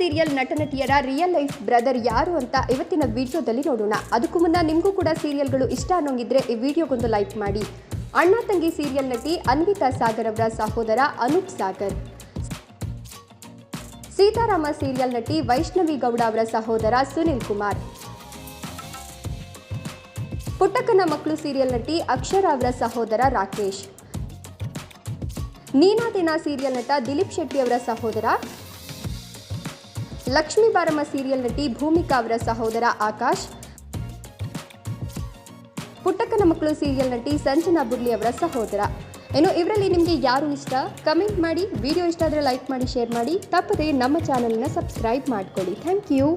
Serial ನಟ ನಟಿಯರ real life brother ಯಾರು ಅಂತ ಇವತ್ತಿನ ವಿಡಿಯೋದಲ್ಲಿ ನೋಡೋಣ. ಅದಕ್ಕೂ ಮುನ್ನ ನಿಮಗೂ ಕೂಡ ಸೀರಿಯಲ್ಗಳು ಇಷ್ಟ ಅನ್ನೋಂಗಿದ್ರೆ ಈ ವಿಡಿಯೋಗೊಂದು ಲೈಕ್ ಮಾಡಿ. ಅಣ್ಣ ತಂಗಿ ಸೀರಿಯಲ್ ನಟಿ ಅನ್ವಿತಾ ಸಾಗರ್ ಅವರ ಸಹೋದರ ಅನೂಪ್ ಸಾಗರ್. ಸೀತಾರಾಮ ಸೀರಿಯಲ್ ನಟಿ ವೈಷ್ಣವಿ ಗೌಡ ಅವರ ಸಹೋದರ ಸುನಿಲ್ ಕುಮಾರ್. ಪುಟ್ಟಕ್ಕನ ಮಕ್ಕಳು ಸೀರಿಯಲ್ ನಟಿ ಅಕ್ಷರ ಅವರ ಸಹೋದರ ರಾಕೇಶ್. ನೀನಾದಿನ ಸೀರಿಯಲ್ ನಟ ದಿಲೀಪ್ ಶೆಟ್ಟಿ ಅವರ ಸಹೋದರ ಲಕ್ಷ್ಮೀ ಬಾರಮ್ಮ ಸೀರಿಯಲ್ ನಟಿ ಭೂಮಿಕಾ ಅವರ ಸಹೋದರ ಆಕಾಶ್. ಪುಟ್ಟಕ್ಕನ ಮಕ್ಕಳು ಸೀರಿಯಲ್ ನಟಿ ಸಂಜನಾ ಬುರ್ಲಿ ಅವರ ಸಹೋದರ. ಏನು ಇವರಲ್ಲಿ ನಿಮಗೆ ಯಾರು ಇಷ್ಟ? ಕಮೆಂಟ್ ಮಾಡಿ. ವಿಡಿಯೋ ಇಷ್ಟ ಆದರೆ ಲೈಕ್ ಮಾಡಿ, ಶೇರ್ ಮಾಡಿ. ತಪ್ಪದೆ ನಮ್ಮ ಚಾನಲ್ನ ಸಬ್ಸ್ಕ್ರೈಬ್ ಮಾಡ್ಕೊಳ್ಳಿ. Thank you.